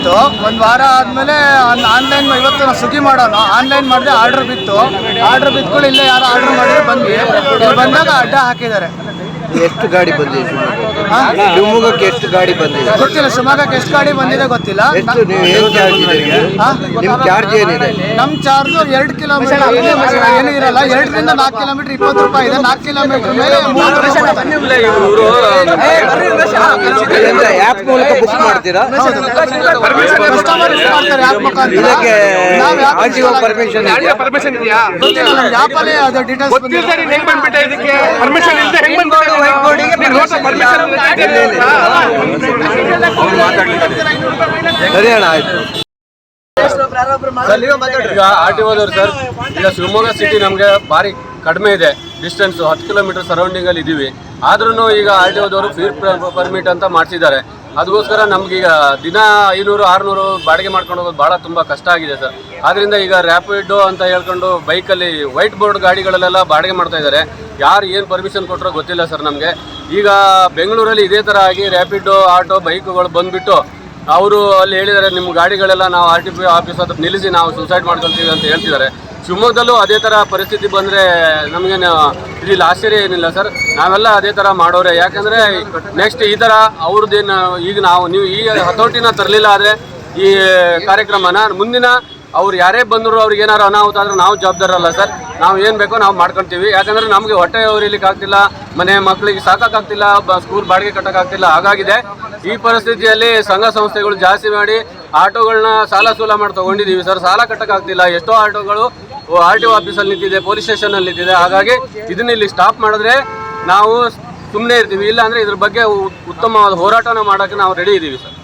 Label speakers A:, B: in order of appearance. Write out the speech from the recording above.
A: ಇತ್ತು ಒಂದು ವಾರ ಆದಮೇಲೆ ಆನ್ಲೈನ್ ಇವತ್ತು ನಾವು ಸ್ವಿಗ್ಗಿ ಮಾಡೋಣ. ಆನ್ಲೈನ್ ಮಾಡಿದೆ ಆರ್ಡರ್ ಬಿತ್ತು. ಆರ್ಡರ್ ಬಿತ್ಕೊಂಡು ಇಲ್ಲೇ ಯಾರು ಆರ್ಡರ್ ಮಾಡಿದ್ರೆ ಬಂದ್ವಿ. ಇಲ್ಲಿ ಬಂದಾಗ ಅಡ್ಡ ಹಾಕಿದ್ದಾರೆ.
B: ಎಷ್ಟು ಗಾಡಿ ಬಂದಿದೆ? ಶಿವಮೊಗ್ಗಕ್ಕೆ? ಎಷ್ಟು ಗಾಡಿ ಬಂದಿದೆ?
A: ಗೊತ್ತಿಲ್ಲ ಶಿವಮೊಗ್ಗಕ್ಕೆ ಎಷ್ಟು ಗಾಡಿ ಬಂದಿದೆ ಗೊತ್ತಿಲ್ಲ.
B: ಎಷ್ಟು ನೀವು ಏನು ಚಾರ್ಜ್ ಇದೆ ನಿಮ್ಮ ಚಾರ್ಜ್ ಏನಿದೆ?
A: ನಮ್ಮ ಚಾರ್ಜ್ ಎರಡು ಕಿಲೋಮೀಟರ್ ಏನೂ ಇರಲ್ಲ. ಎರಡರಿಂದ ನಾಲ್ಕು ಕಿಲೋಮೀಟರ್ ಇಪ್ಪತ್ತು ರೂಪಾಯಿ ಇದೆ. ನಾಲ್ಕು ಕಿಲೋಮೀಟರ್ ಮೇಲೆ
B: ಆ್ಯಪ್ ಮೂಲಕ ಬುಕ್ ಮಾಡ್ತೀರಾ? ಇದಕ್ಕೆ ಪರ್ಮಿಷನ್ ಇದೆಯಾ?
C: ಪರ್ಮಿಷನ್ ಇದೆಯಾ? ಇದಕ್ಕೆ? ಇಲ್ಲದೆ ಹೆಂಗ್
B: ಸರಿ ಅಣ್ಣ ಆಯ್ತು.
D: ಈಗ ಆರ್ ಟಿ ಓದವ್ರು ಸರ್ ಈಗ ಶಿವಮೊಗ್ಗ ಸಿಟಿ ನಮಗೆ ಭಾರಿ ಕಡಿಮೆ ಇದೆ. ಡಿಸ್ಟೆನ್ಸ್ ಹತ್ತು ಕಿಲೋಮೀಟರ್ ಸರೌಂಡಿಂಗ್ ಅಲ್ಲಿ ಇದೀವಿ. ಆದ್ರೂ ಈಗ ಆರ್ ಟಿ ಓದವರು ಫ್ರೀ ಪರ್ಮಿಟ್ ಅಂತ ಮಾಡಿಸಿದ್ದಾರೆ. ಅದಕ್ಕೋಸ್ಕರ ನಮ್ಗೀಗ ದಿನ ಐನೂರು, ಆರುನೂರು ಬಾಡಿಗೆ ಮಾಡ್ಕೊಂಡು ಹೋಗೋದು ಭಾಳ ತುಂಬ ಕಷ್ಟ ಆಗಿದೆ ಸರ್. ಆದ್ರಿಂದ ಈಗ ರ್ಯಾಪಿಡ್ ಅಂತ ಹೇಳ್ಕೊಂಡು ಬೈಕಲ್ಲಿ ವೈಟ್ ಬೋರ್ಡ್ ಗಾಡಿಗಳಲ್ಲೆಲ್ಲ ಬಾಡಿಗೆ ಮಾಡ್ತಾ ಇದ್ದಾರೆ. ಯಾರು ಏನು ಪರ್ಮಿಷನ್ ಕೊಟ್ಟರೋ ಗೊತ್ತಿಲ್ಲ ಸರ್ ನಮಗೆ. ಈಗ ಬೆಂಗಳೂರಲ್ಲಿ ಇದೇ ಥರ ಆಗಿ ರ್ಯಾಪಿಡ್ ಆಟೋ ಬೈಕ್ಗಳು ಬಂದ್ಬಿಟ್ಟು ಅವರು ಅಲ್ಲಿ ಹೇಳಿದ್ದಾರೆ ನಿಮ್ಮ ಗಾಡಿಗಳೆಲ್ಲ ನಾವು ಆರ್ ಟಿ ಪಿ ಆಫೀಸ್ ಹತ್ರ ನಿಲ್ಲಿಸಿ, ನಾವು ಸುಸೈಡ್ ಮಾಡ್ಕೊಳ್ತೀವಿ ಅಂತ ಹೇಳ್ತಿದ್ದಾರೆ. ಶಿವಮೊಗ್ಗದಲ್ಲೂ ಅದೇ ಥರ ಪರಿಸ್ಥಿತಿ ಬಂದರೆ ನಮಗೇನು ಇದಿಲ್ಲ ಆಶ್ಚರ್ಯ ಏನಿಲ್ಲ ಸರ್ ನಾವೆಲ್ಲ ಅದೇ ಥರ ಮಾಡೋರೆ. ಯಾಕಂದರೆ ನೆಕ್ಸ್ಟ್ ಈ ಥರ ಅವ್ರದ್ದೇನು, ಈಗ ನಾವು, ನೀವು ಈಗ ಹತೋಟಿನ ತರಲಿಲ್ಲ ಆದರೆ ಈ ಕಾರ್ಯಕ್ರಮನ ಮುಂದಿನ ಅವ್ರು ಯಾರೇ ಬಂದರು ಅವ್ರಿಗೆ ಏನಾರು ಅನಾಹುತ ಆದರೆ ನಾವು ಜವಾಬ್ದಾರಲ್ಲ ಸರ್ ನಾವು ಏನು ಬೇಕೋ ನಾವು ಮಾಡ್ಕೊಳ್ತೀವಿ ಯಾಕಂದರೆ ನಮಗೆ ಹೊಟ್ಟೆ ಉರಿಲಿಕ್ಕೆ ಆಗ್ತಿಲ್ಲ, ಮನೆ ಮಕ್ಕಳಿಗೆ ಸಾಕಾಗ್ತಿಲ್ಲ ಸ್ಕೂಲ್ ಬಾಡಿಗೆ ಕಟ್ಟೋಕ್ಕಾಗ್ತಿಲ್ಲ ಹಾಗಾಗಿದೆ ಈ ಪರಿಸ್ಥಿತಿಯಲ್ಲಿ ಸಂಘ ಸಂಸ್ಥೆಗಳು ಜಾಸ್ತಿ ಮಾಡಿ ಆಟೋಗಳನ್ನ ಸಾಲ ಸೂಲ ಮಾಡಿ ತಗೊಂಡಿದ್ದೀವಿ ಸರ್ ಸಾಲ ಕಟ್ಟೋಕ್ಕಾಗ್ತಿಲ್ಲ ಎಷ್ಟೋ ಆಟೋಗಳು ಆರ್ ಟಿ ಒ ಆಫೀಸಲ್ಲಿ ನಿಂತಿದೆ ಪೊಲೀಸ್ ಸ್ಟೇಷನಲ್ಲಿ ನಿಂತಿದೆ ಹಾಗಾಗಿ ಇದನ್ನ ಇಲ್ಲಿ ಸ್ಟಾಪ್ ಮಾಡಿದ್ರೆ ನಾವು ಸುಮ್ಮನೆ ಇರ್ತೀವಿ. ಇಲ್ಲ ಅಂದ್ರೆ ಇದ್ರ ಬಗ್ಗೆ ಉತ್ತಮವಾದ ಹೋರಾಟನ ಮಾಡೋಕ್ಕೆ ನಾವು ರೆಡಿ ಇದ್ದೀವಿ ಸರ್